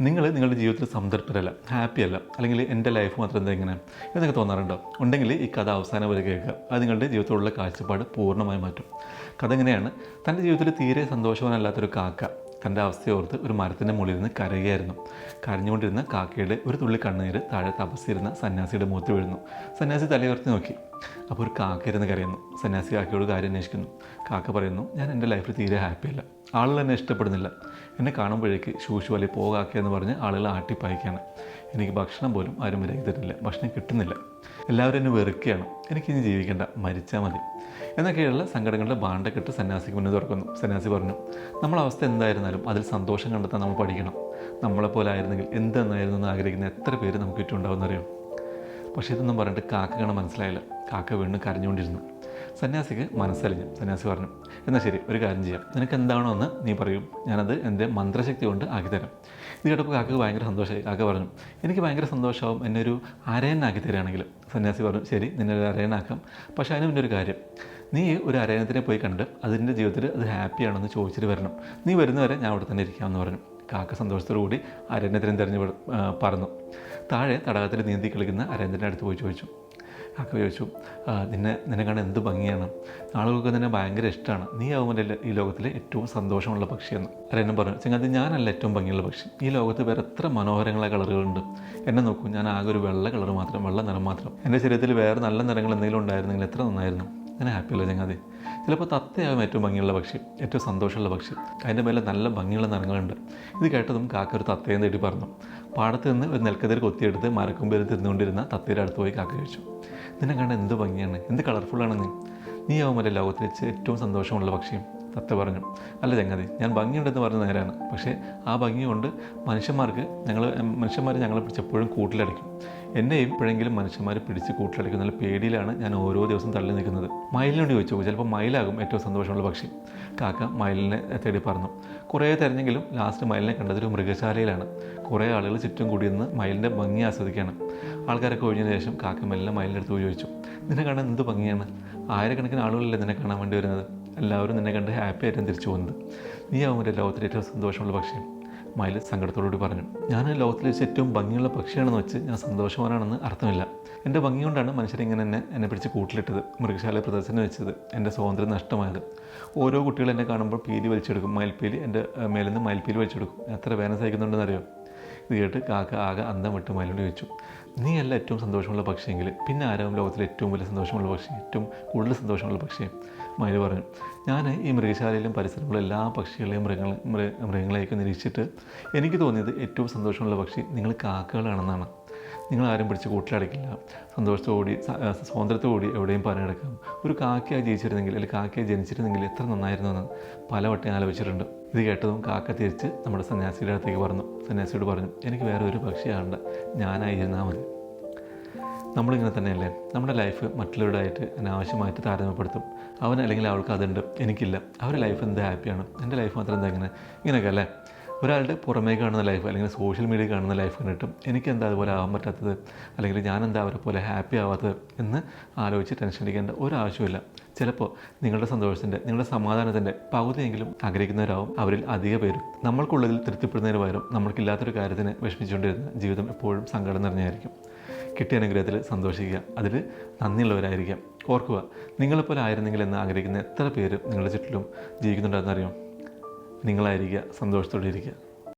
നിങ്ങൾ നിങ്ങളുടെ ജീവിതത്തിൽ സംതൃപ്തരല്ല ഹാപ്പി അല്ല അല്ലെങ്കിൽ എന്റെ ലൈഫ് മാത്രം എന്താ ഇങ്ങനെ എന്നൊക്കെ തോന്നാറുണ്ടോ? ഉണ്ടെങ്കിൽ ഈ കഥ അവസാനം വരെ കേൾക്കുക. അത് നിങ്ങളുടെ ജീവിതത്തിലുള്ള കാഴ്ചപ്പാട് പൂർണമായി മാറ്റും. കഥ എങ്ങനെയാണ് തന്റെ ജീവിതത്തിൽ തീരെ സന്തോഷവാനല്ലാത്തൊരു കാക്ക തന്റെ അവസ്ഥയോർത്ത് ഒരു മരത്തിന്റെ മുകളിൽ നിന്ന് കരയുകയായിരുന്നു. കരഞ്ഞുകൊണ്ടിരുന്ന കാക്കയുടെ ഒരു തുള്ളി കണ്ണുനീര് താഴെ തപസ്സിരുന്ന സന്യാസിയുടെ മുഖത്ത് വീഴുന്നു. സന്യാസി തലയുയർത്തി നോക്കി. അപ്പോൾ ഒരു കാക്ക ഇരുന്ന് കരയുന്നു. സന്യാസി കാക്കയോട് കാര്യം അന്വേഷിക്കുന്നു. കാക്ക പറയുന്നു ഞാൻ എന്റെ ലൈഫിൽ തീരെ ഹാപ്പിയല്ല ആളുകൾ എന്നെ ഇഷ്ടപ്പെടുന്നില്ല. എന്നെ കാണുമ്പോഴേക്ക് ശൂശു അല്ലെ പോകാക്കുക എന്ന് പറഞ്ഞ് ആളുകളെ ആട്ടിപ്പായിക്കാണ്. എനിക്ക് ഭക്ഷണം പോലും ആരും വിലക്കി തരുന്നില്ല ഭക്ഷണം കിട്ടുന്നില്ല. എല്ലാവരും എന്നെ വെറുക്കുകയാണ് എനിക്കിനി ജീവിക്കേണ്ട. മരിച്ചാൽ മതി. എന്നൊക്കെയുള്ള സങ്കടങ്ങളുടെ ബാണ്ടക്കെട്ട് സന്യാസിക്ക് മുന്നിൽ തുറക്കുന്നു. സന്യാസി പറഞ്ഞു നമ്മളെ അവസ്ഥ എന്തായിരുന്നാലും അതിൽ സന്തോഷം കണ്ടെത്താൻ നമ്മൾ പഠിക്കണം. നമ്മളെപ്പോലെ ആയിരുന്നെങ്കിൽ എന്തെന്നായിരുന്നു എന്ന് ആഗ്രഹിക്കുന്ന എത്ര പേര് നമുക്ക് ചുറ്റും ഉണ്ടാവുമെന്നറിയാം പക്ഷേ ഇതൊന്നും പറഞ്ഞിട്ട് കാക്കകണം മനസ്സിലായില്ല. കാക്ക വീണ്ടും കരഞ്ഞുകൊണ്ടിരുന്നു. സന്യാസിക്ക് മനസ്സലിഞ്ഞു. സന്യാസി പറഞ്ഞു എന്നാൽ ശരി ഒരു കാര്യം ചെയ്യാം. നിനക്ക് എന്താണോ എന്ന് നീ പറയും. ഞാനത് എന്റെ മന്ത്രശക്തി കൊണ്ട് ആക്കിത്തരാം. ഇത് കേട്ടപ്പോൾ കാക്കക്ക് ഭയങ്കര സന്തോഷമായി. കാക്ക പറഞ്ഞു എനിക്ക് ഭയങ്കര സന്തോഷമാവും. എന്നെ ഒരു അരയനാക്കി തരികയാണെങ്കിൽ സന്യാസി പറഞ്ഞു ശരി നിന്നെ ഒരു അരയനാക്കാം. പക്ഷേ അതിന് ഒരു കാര്യം. നീ ഒരു അരയണത്തിനെ പോയി കണ്ട് അതിന്റെ ജീവിതത്തിൽ അത് ഹാപ്പിയാണെന്ന് ചോദിച്ചിട്ട് വരണം. നീ വരുന്നവരെ ഞാൻ അവിടെ തന്നെ ഇരിക്കാമെന്ന് പറഞ്ഞു. കാക്ക സന്തോഷത്തോടു കൂടി അരയണത്തിനെ തിരഞ്ഞു പറഞ്ഞു താഴെ തടാകത്തിൽ നീന്തി കളിക്കുന്ന അരയണത്തിന്റെ അടുത്ത് പോയി ചോദിച്ചു കാക്ക ചോദിച്ചു നിന്നെ നിന്നെ കാണാൻ എന്ത് ഭംഗിയാണ്? ആളുകൾക്ക് നിന്നെ ഭയങ്കര ഇഷ്ടമാണ്. നീ ആവുമ്പോൾ ഈ ലോകത്തിലെ ഏറ്റവും സന്തോഷമുള്ള പക്ഷിയെന്ന്. അരയണം പറഞ്ഞു ചങ്ങാതി ഞാനല്ല ഏറ്റവും ഭംഗിയുള്ള പക്ഷി. ഈ ലോകത്ത് വേറെ എത്ര മനോഹരങ്ങളായ കളറുകളുണ്ട്. എന്നെ നോക്കൂ ഞാൻ ആകെ ഒരു വെള്ള കളർ മാത്രം വെള്ള നിറം മാത്രം. എന്റെ ശരീരത്തിൽ വേറെ നല്ല നിറങ്ങൾ എന്തെങ്കിലും ഉണ്ടായിരുന്നെങ്കിൽ എത്ര നന്നായിരുന്നു. ഞാൻ ഹാപ്പിയല്ല ചങ്ങാതി? ചിലപ്പോൾ തത്തയാകും ഏറ്റവും ഭംഗിയുള്ള പക്ഷി ഏറ്റവും സന്തോഷമുള്ള പക്ഷി. അതിന്റെ മേലെ നല്ല ഭംഗിയുള്ള നിറങ്ങളുണ്ട് ഇത് കേട്ടതും കാക്ക ഒരു തത്തയെ തേടി പറഞ്ഞു. പാടത്ത് നിന്ന് ഒരു നെൽക്കതിർ കൊത്തിയെടുത്ത് മരക്കൊമ്പേര് തിന്നുകൊണ്ടിരുന്ന തത്തയുടെ അടുത്ത് പോയി കാക്ക ചോദിച്ചു നിന്നെ കണ്ട എന്ത് ഭംഗിയാണ്? എന്ത് കളർഫുള്ളാണ് നീ? നീ ആവുമല്ലേ ലോകത്തിൽ വെച്ച് ഏറ്റവും സന്തോഷമുള്ള പക്ഷിയും? തത്ത പറഞ്ഞു അല്ല ചങ്ങാതി ഞാൻ ഭംഗിയുണ്ടെന്ന് പറഞ്ഞ നേരാണ്. പക്ഷേ ആ ഭംഗി കൊണ്ട് മനുഷ്യന്മാർക്ക് ഞങ്ങൾ മനുഷ്യന്മാർ ഞങ്ങളെ പിടിച്ച് എപ്പോഴും കൂട്ടിലടയ്ക്കും. എന്നെയും എപ്പോഴെങ്കിലും മനുഷ്യന്മാർ പിടിച്ച് കൂട്ടിലടിക്കുന്ന പേടിയിലാണ് ഞാൻ ഓരോ ദിവസം തള്ളി നിൽക്കുന്നത്. മയിലിനോട് ചോദിച്ചു ചിലപ്പോൾ മയിലാകും ഏറ്റവും സന്തോഷമുള്ള പക്ഷി. കാക്ക മയിലിനെ തേടി പറഞ്ഞു കുറേ തിരഞ്ഞെങ്കിലും ലാസ്റ്റ് മയിലിനെ കണ്ടതൊരു മൃഗശാലയിലാണ്. കുറേ ആളുകൾ ചുറ്റും കൂടി നിന്ന് മയിലിന്റെ ഭംഗി ആസ്വദിക്കുകയാണ്. ആൾക്കാരൊക്കെ ഒഴിഞ്ഞതിന് ശേഷം കാക്ക മെല്ലെ മയിലിന്റെ അടുത്ത് പോയി ചോദിച്ചു നിന്നെ കാണാൻ എന്ത് ഭംഗിയാണ്? ആയിരക്കണക്കിന് ആളുകളല്ലേ നിന്നെ കാണാൻ വേണ്ടി വരുന്നത്? എല്ലാവരും നിന്നെ കണ്ട് ഹാപ്പി ആയിട്ടും തിരിച്ചു പോകുന്നത്. നീ ആവുമ്പോൾ ലോകത്തിലെ ഏറ്റവും സന്തോഷമുള്ള പക്ഷി മയിൽ സങ്കടത്തോടുകൂടി പറഞ്ഞു ഞാൻ ലോകത്തിൽ വെച്ച് ഏറ്റവും ഭംഗിയുള്ള പക്ഷിയാണെന്ന് വെച്ച് ഞാൻ സന്തോഷവാനാണെന്ന് അർത്ഥമില്ല. എന്റെ ഭംഗി കൊണ്ടാണ് മനുഷ്യരിങ്ങനെ എന്നെ എന്നെ പിടിച്ച് കൂട്ടിലിട്ടത് മൃഗശാല പ്രദർശനം വെച്ചത് എന്റെ സ്വാതന്ത്ര്യം നഷ്ടമായത്. ഓരോ കുട്ടികൾ എന്നെ കാണുമ്പോൾ പീലി വലിച്ചെടുക്കും മയിൽപ്പീലി എന്റെ മേലിൽ നിന്ന് മയിൽപ്പീലി വലിച്ചെടുക്കും. എത്ര വേദന സഹിക്കുന്നുണ്ടെന്ന് അറിയോ ഇത് കാക്ക ആകെ അന്തം വിട്ട് മയിലോട് ചോദിച്ചു നീ അല്ല ഏറ്റവും സന്തോഷമുള്ള പക്ഷിയെങ്കിൽ? പിന്നെ ആരാവും ലോകത്തിലെ ഏറ്റവും വലിയ സന്തോഷമുള്ള പക്ഷി? ഏറ്റവും കൂടുതൽ സന്തോഷമുള്ള പക്ഷി മയിൽ പറഞ്ഞു ഞാൻ ഈ മൃഗശാലയിലും പരിസരങ്ങളിലും എല്ലാ പക്ഷികളെയും മൃഗങ്ങൾ മൃഗ മൃഗങ്ങളെയൊക്കെ നിരീക്ഷിച്ചിട്ട് എനിക്ക് തോന്നിയത് ഏറ്റവും സന്തോഷമുള്ള പക്ഷി നിങ്ങൾ കാക്കകളാണെന്നാണ്. നിങ്ങൾ ആരും പിടിച്ച് കൂട്ടിലടക്കില്ല. സന്തോഷത്തോടി സ്വാതന്ത്ര്യത്തോടി എവിടെയും പണിയെടുക്കാം. ഒരു കാക്കയായി ജീവിച്ചിരുന്നെങ്കിൽ അല്ലെങ്കിൽ കാക്കയായി ജനിച്ചിരുന്നെങ്കിൽ എത്ര നന്നായിരുന്നു എന്ന് പലവട്ടം ആലോചിച്ചിട്ടുണ്ട്. ഇത് കേട്ടതും കാക്ക തിരിച്ച് നമ്മുടെ സന്യാസിയുടെ അടുത്തേക്ക് പറഞ്ഞു. സന്യാസിയോട് പറഞ്ഞു എനിക്ക് വേറെ ഒരു പക്ഷിയാണ്ട് ഞാനായി ഇരുന്നാൽ മതി. നമ്മളിങ്ങനെ തന്നെയല്ലേ? നമ്മുടെ ലൈഫ് മറ്റുള്ളവരുമായിട്ട് അനാവശ്യമായിട്ട് താരതമ്യപ്പെടുത്തും. അവൻ അല്ലെങ്കിൽ അവൾക്ക് അതുണ്ട്. എനിക്കില്ല. അവരുടെ ലൈഫ് എന്ത് ഹാപ്പിയാണ് എന്റെ ലൈഫ് മാത്രം എന്താ ഇങ്ങനെ? ഇങ്ങനെയൊക്കെ അല്ലേ? ഒരാളുടെ പുറമേ കാണുന്ന ലൈഫ് അല്ലെങ്കിൽ സോഷ്യൽ മീഡിയ കാണുന്ന ലൈഫ് കണ്ടിട്ടും എനിക്ക് എന്താ അതുപോലെ ആവാൻ പറ്റാത്തത്? അല്ലെങ്കിൽ ഞാൻ എന്താ അവരെ പോലെ ഹാപ്പി ആവാത്തത് എന്ന് ആലോചിച്ച് ടെൻഷൻ അടിക്കേണ്ട ഒരു ആവശ്യമില്ല ചിലപ്പോൾ നിങ്ങളുടെ സന്തോഷത്തിന്റെ നിങ്ങളുടെ സമാധാനത്തിന്റെ പകുതിയെങ്കിലും ആഗ്രഹിക്കുന്നവരാവും. അവരിൽ അധിക പേരും നമ്മൾക്കുള്ളതിൽ തൃപ്തിപ്പെടുന്നതിന് പകരം നമ്മൾക്കില്ലാത്തൊരു കാര്യത്തിന് വിഷമിച്ചുകൊണ്ടിരുന്ന ജീവിതം എപ്പോഴും സങ്കടം നിറഞ്ഞായിരിക്കും കിട്ടിയ അനുഗ്രഹത്തിൽ സന്തോഷിക്കുക. അതിൽ നന്ദിയുള്ളവരായിരിക്കാം. ഓർക്കുക നിങ്ങളെപ്പോലെ ആയിരുന്നെങ്കിൽ എന്ന് ആഗ്രഹിക്കുന്ന എത്ര പേര് നിങ്ങളുടെ ചുറ്റിലും ജീവിക്കുന്നുണ്ടെന്നറിയാം നിങ്ങളായിരിക്കുക സന്തോഷത്തോടെ ഇരിക്കുക.